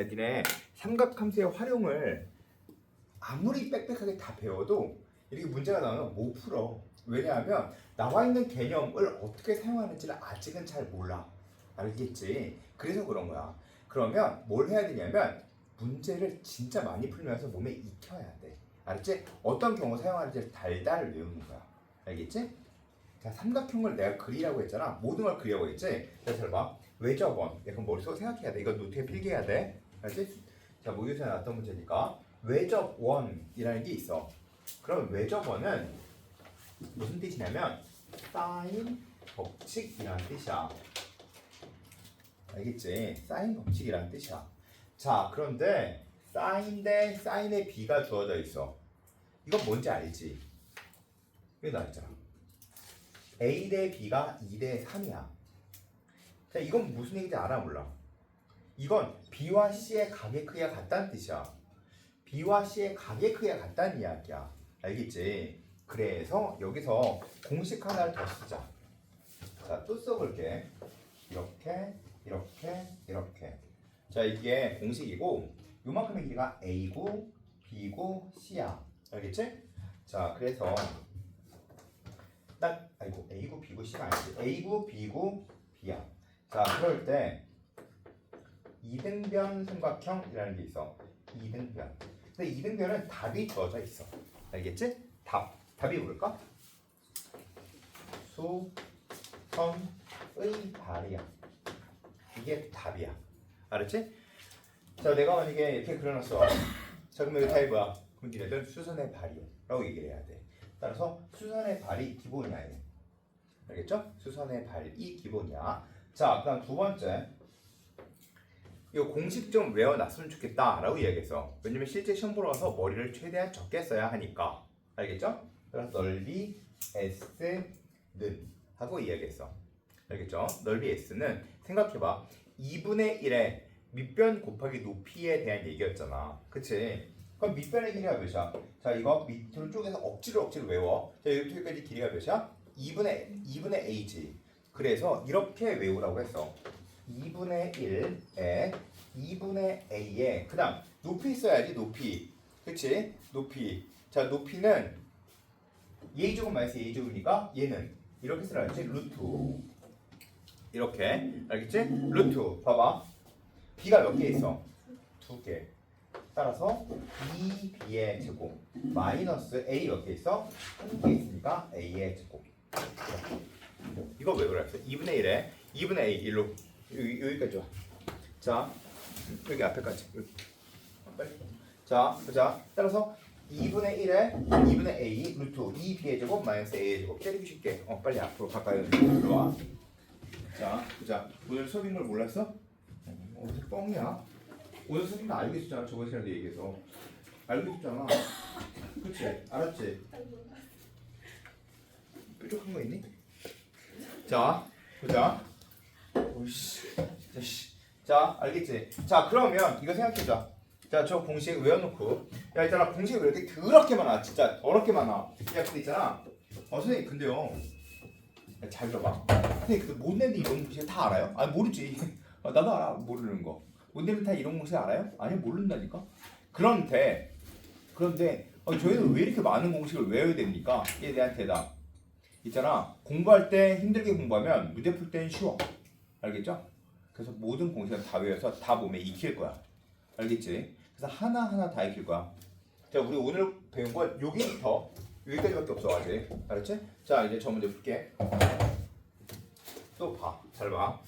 야, 니네 삼각함수의 활용을 아무리 빽빽하게 다 배워도 이렇게 문제가 나오면 못 풀어. 왜냐하면 나와 있는 개념을 어떻게 사용하는지를 아직은 잘 몰라. 알겠지? 그래서 그런 거야. 그러면 뭘 해야 되냐면 문제를 진짜 많이 풀면서 몸에 익혀야 돼. 알았지? 어떤 경우 사용하는지를 달달 외우는 거야. 알겠지? 자, 삼각형을 내가 그리라고 했잖아. 모든 걸 그리라고 했지? 자, 잘 봐. 외접원. 약간 머릿속에 생각해야 돼. 이거 노트에 필기해야 돼. 알지? 자, 모의고사에 나왔던 문제니까 외접원이라는 게 있어. 그럼 외접원은 무슨 뜻이냐면 사인 법칙이라는 뜻이야. 알겠지? 사인 법칙이라는 뜻이야. 자, 그런데 사인 대 사인의 b가 주어져 있어. 이건 뭔지 알지? 여기 나있잖아. a 대 b가 2 대 3이야. 자, 이건 무슨 얘기인지 알아 몰라? 이건 b와 c의 각의 크기가 같다는 뜻이야. b와 c의 각의 크기가 같다는 이야기야. 알겠지? 그래서 여기서 공식 하나를 더 쓰자. 자, 또 써볼게. 이렇게, 이렇게, 이렇게. 자, 이게 공식이고, 요만큼의 길이가 A고, B고, C야. 알겠지? 자, 그래서 딱, 아이고, A고, B고, C가 아니지. A고, B고, B야. 자, 그럴 때 이등변 삼각형이라는 게 있어. 이등변. 근데 이등변은 답이 주어져 있어. 알겠지? 답. 답이 뭘까? 수, 선, 의, 발이야. 이게 답이야. 알았지? 자, 내가 만약에 이렇게 그려놨어. 자, 그러면 이거 답이 뭐야? 그럼 니네들 수선의 발이요. 라고 얘기를 해야 돼. 따라서 수선의 발이 기본이야. 얘. 알겠죠? 수선의 발이 기본이야. 자, 그다음 두 번째. 이거 공식 좀 외워놨으면 좋겠다라고 이야기했어. 왜냐면 실제 시험 보러 와서 머리를 최대한 적게 써야 하니까. 알겠죠? 그래서 넓이 S는 하고 이야기했어. 알겠죠? 넓이 S는 생각해봐. 2분의 1의 밑변 곱하기 높이에 대한 얘기였잖아. 그치? 그럼 밑변의 길이가 몇이야? 자, 이거 밑으로 쪼개서 억지로 억지로 외워. 자, 여기까지 길이가 몇이야? 2분의, 2분의 A지. 그래서 이렇게 외우라고 했어. 2분의 1에 2분의 A에 그 다음 높이 써야지 높이 그치? 높이 자 높이는 a 제곱 마이너스 a 제곱이니까 얘는 이렇게 쓰라야지 루트 이렇게 알겠지? 루트 봐봐 b가 몇 개 있어? 두개 따라서 2b의 제곱 마이너스 a 몇 개 있어? 한 개 있으니까 a의 제곱 이거 왜 그랬어? 2분의 1에 2분의 a 1로 여기, 여기까지 와. 자, 여기 앞에까지. 여기. 어, 빨리. 자, 보자. 따라서 2분의 1에 2분의 a 루트 2b의 제곱 마이너스 a의 제곱 때리기 쉽게. 어, 빨리 앞으로 가까이 들어와. 자, 보자. 오늘 수업인 걸 몰랐어? 어, 어디서 뻥이야? 오늘 수업인 알고 있었잖아. 저번 시간에 얘기해서. 알고 있었잖아. 그치? 알았지? 뾰족한 거 있니? 자, 보자. 자, 알겠지? 자, 그러면 이거 생각해자. 자, 저 공식 외워놓고. 야, 있잖아. 공식이 왜 이렇게 더럽게 많아? 진짜 더럽게 많아. 야, 근데 있잖아. 어, 선생님, 근데요. 야, 잘 들어봐. 선생님, 그 모델이 이런 공식 다 알아요? 아니, 모르지. 아, 나도 알아. 모르는 거. 모델은 다 이런 공식 알아요? 아니, 모른다니까. 그런데, 그런데, 어, 저희는 왜 이렇게 많은 공식을 외워야 됩니까? 이에 대한 대답. 있잖아. 공부할 때 힘들게 공부하면 문제 풀 때는 쉬워. 알겠죠? 그래서 모든 공식을 다 외워서 다 몸에 익힐 거야. 알겠지? 그래서 하나하나 다 익힐 거야. 자, 우리 오늘 배운 건 여기부터 여기까지밖에 없어 아직. 알았지? 자, 이제 저 문제 풀게. 또 봐. 잘 봐.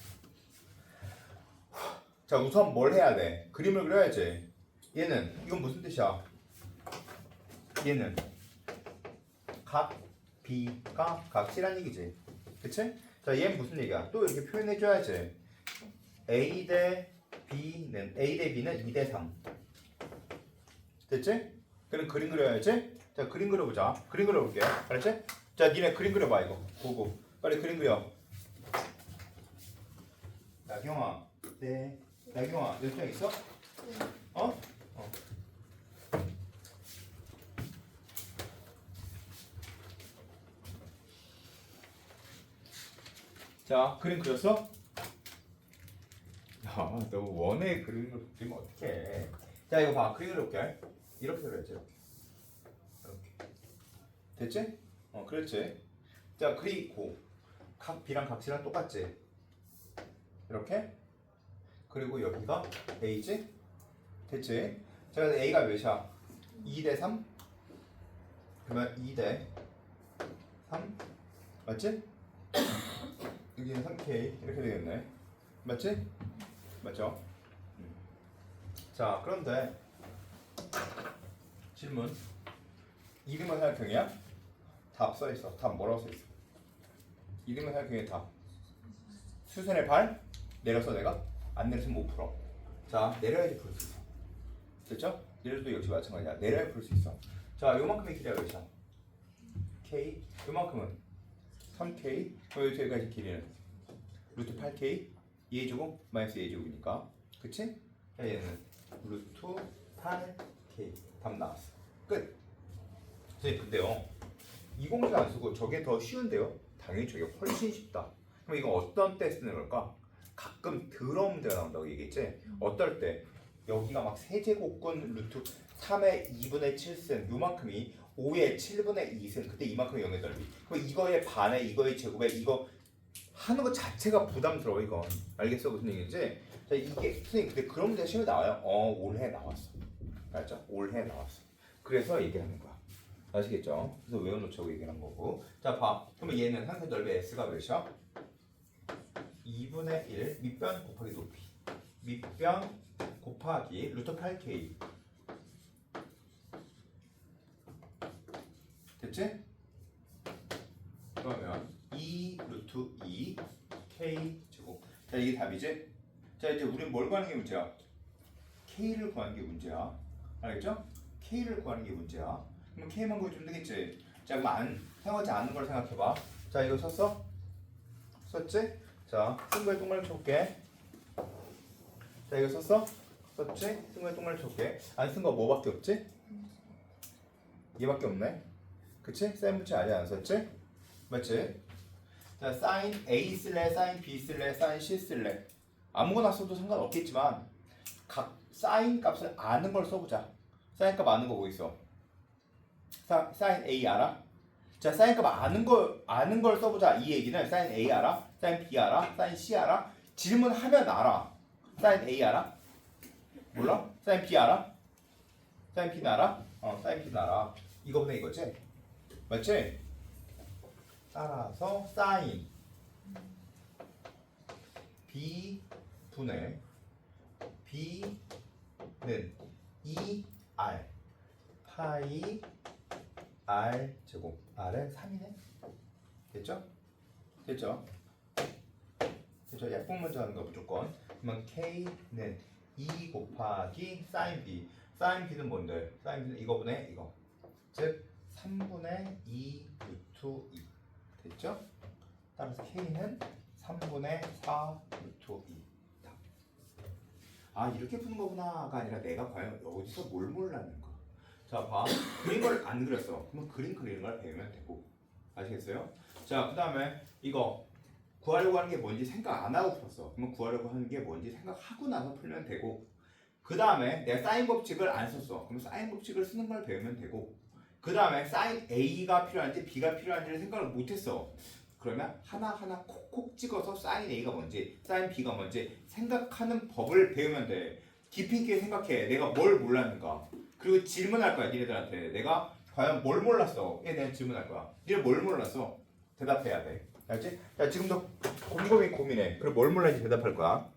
자, 우선 뭘 해야 돼? 그림을 그려야지. 얘는 이건 무슨 뜻이야? 얘는 각 B가 각시란 얘기지. 그치? 자, 얘는 무슨 얘기야? 또 이렇게 표현해줘야지. A 대 B는 A 대 B는 2 대 3. 됐지? 그럼 그림 그려야지. 자, 그림 그려보자. 그림 그려볼게. 알았지? 자, 니네 그림 그려봐 이거. 보고 빨리 그림 그려. 나경아, 네. 나경아, 몇장 있어? 어? 자, 그림 그렸어? 야, 아, 너 그리는 걸 그리면 어떡해. 자, 이거 봐. 그려볼게. 이렇게 그려야지. 이렇게. 됐지? 어, 그렇지. 자, 그리고 각 B랑 각시랑 똑같지? 이렇게. 그리고 여기가 A지? 됐지? 자, 그래서 A가 몇이야? 2 대 3? 그러면 2 대 3? 맞지? 여기는 3K 이렇게 되겠네. 맞지? 맞죠? 음. 자, 그런데 질문. 이름은 사역형이야? 답 써 있어. 답 뭐라고 써 있어? 이름은 사역형의 답. 수선의 발 내려서 내가 안 내려서 못 풀어. 자, 내려야지 풀 수 있어. 됐죠? 내려도 역시 마찬가지야. 내려야 풀 수 있어. 자, 요만큼의 길이야, 여기서. K. 요만큼은 3K. 여기 저기까지 길이는 루트 8K. 2의 제곱 마이너스 2의 제곱이니까. 그치? 자, 얘는 루트 8K. 답 나왔어. 끝. 선생님, 근데요. 이 공식 안 쓰고 저게 더 쉬운데요? 당연히 저게 훨씬 쉽다. 그럼 이거 어떤 때 쓰는 걸까? 가끔 더러운 문제가 나온다고 얘기했지? 어떨 때? 여기가 막 세제곱근 루트 3의 2분의 7승 요만큼이 5의 7분의 2승 그때 이만큼의 0의 넓이. 그럼 이거의 반에 이거의 제곱에 이거 하는 것 자체가 부담스러워 이건. 알겠어? 무슨 얘기인지? 자 이게 선생님 근데 그런 문제 시험에 나와요? 어 올해 나왔어. 알죠? 올해 나왔어. 그래서 얘기하는 거야. 아시겠죠? 그래서 외워놓자고 얘기하는 거고. 자봐. 그러면 얘는 항상 넓이 S가 몇이야? 2분의 1 밑변 곱하기 높이. 밑변 곱하기 루트 8k 됐지? 그러면 2 루트 2 k 제곱 자 이게 답이지? 자 이제 우리는 뭘 구하는 게 문제야? k를 구하는 게 문제야 알겠죠? k를 구하는 게 문제야 그럼 k만 구해주면 되겠지 자 그럼 안 사용하지 않는 걸 생각해봐 자 이거 썼어? 썼지? 자쓴 거에 똥을 쳐볼게 자 이거 썼어? 썼지? 쓴 거에 똥을 쳐볼게 안 쓴 거 뭐밖에 없지? 얘밖에 없네 그치? 사인 붙이 아직 안 썼지? 맞지? 자 사인 A 쓸래 사인 B 쓸래 사인 C 쓸래 아무거나 써도 상관없겠지만 각 사인 값을 아는 걸 써보자 사인 값 아는 거 뭐 있어? 사, 사인 A 알아? 자 사인 값 아는 걸 아는 걸 써보자 이 얘기는 사인 A 알아? 사인 B 알아? 사인 C 알아? 질문하면 알아 사인 A 알아? 몰라? 사인 B 알아? 사인 B는 알아? 어 사인 B는 알아 이거보다 이거지? 맞지? 따라서 사인 B 분의 B는 2R 파이 R 제곱 R은 3이네 됐죠? 됐죠? 됐죠? 약분 먼저 하는 거 무조건 그러면 K는 2 곱하기 사인 B 사인 B는 뭔데? 사인 B는 이거분의 이거 즉 3분의 2 루트 2 됐죠? 따라서 K는 3분의 4 루트 2아 이렇게 푸는 거구나가 아니라 내가 과연 어디서 뭘 몰랐는 가 자, 봐. 그린 걸 안 그렸어. 그러면 그림 그리는 걸 배우면 되고. 아시겠어요? 자, 그 다음에 이거 구하려고 하는 게 뭔지 생각 안 하고 풀었어. 그러면 구하려고 하는 게 뭔지 생각하고 나서 풀면 되고. 그 다음에 내가 사인 법칙을 안 썼어. 그럼 사인 법칙을 쓰는 걸 배우면 되고. 그 다음에 사인 A가 필요한지 B가 필요한지를 생각을 못 했어. 그러면 하나하나 콕콕 찍어서 사인 A가 뭔지, 사인 B가 뭔지 생각하는 법을 배우면 돼. 깊이 있게 생각해. 내가 뭘 몰랐는가. 그리고 질문할 거야 니네들한테 내가 과연 뭘 몰랐어 에 대한 질문할 거야 니네 뭘 몰랐어 대답해야 돼 알지? 자 지금도 곰곰이 고민해 그럼 뭘 몰랐는지 대답할 거야